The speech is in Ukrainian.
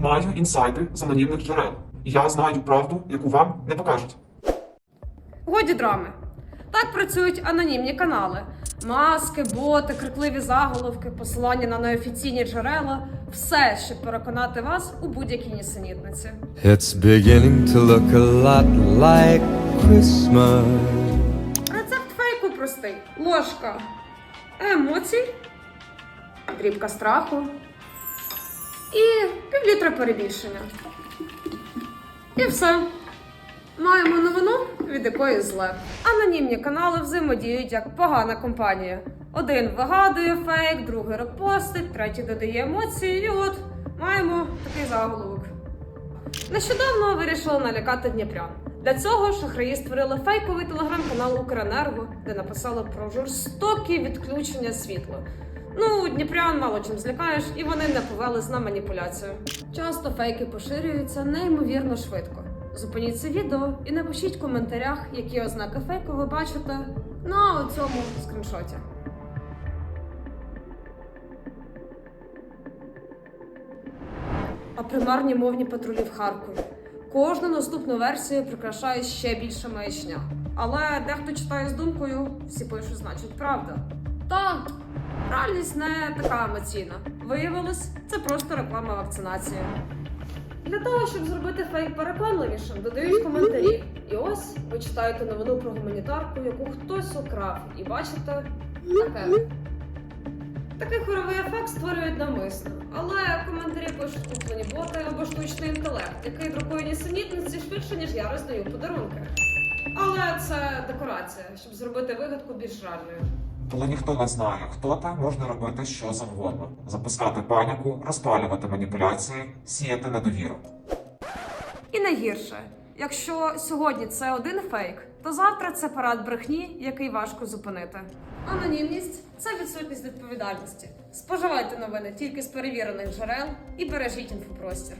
Маю інсайти з анонімних джерел. Я знаю правду, яку вам не покажуть. Годі драми. Так працюють анонімні канали. Маски, боти, крикливі заголовки, посилання на неофіційні джерела все, щоб переконати вас у будь-якій нісенітниці. It's beginning to look a lot like Christmas. Рецепт фейку простий: ложка емоцій, дрібка страху і півлітра перебільшення. І все. Маємо новину, від якої зле. Анонімні канали взаємодіють як погана компанія. Один вигадує фейк, другий репостить, третій додає емоції, і от маємо такий заголовок. Нещодавно вирішили налякати Дніпрян. Для цього шахраї створили фейковий телеграм-канал Укренерго, де написали про жорстокі відключення світла. Ну, Дніпрян мало чим злякаєш, і вони не повелись на маніпуляцію. Часто фейки поширюються неймовірно швидко. Зупиніть це відео і напишіть в коментарях, які ознаки фейку ви бачите на цьому скріншоті. А примарні мовні патрулі в Харкові. Кожну наступну версію прикрашає ще більше маячня. Але дехто читає з думкою, всі пишуть, значить, правда. Та реальність не така емоційна. Виявилось, це просто реклама вакцинації. Для того, щоб зробити фейк переконливішим, додають коментарі. І ось ви читаєте новину про гуманітарку, яку хтось украв, і бачите таке. Такий хоровий ефект створюють навмисно. Але коментарі пишуть куплені боти або штучний інтелект, який друкує нісенітниці швидше, ніж я роздаю подарунки. Але це декорація, щоб зробити вигадку більш реальною. Коли ніхто не знає, хто ти, можна робити що завгодно: запускати паніку, розпалювати маніпуляції, сіяти недовіру. І найгірше, якщо сьогодні це один фейк, то завтра це парад брехні, який важко зупинити. Анонімність це відсутність відповідальності. Споживайте новини тільки з перевірених джерел і бережіть інфопростір.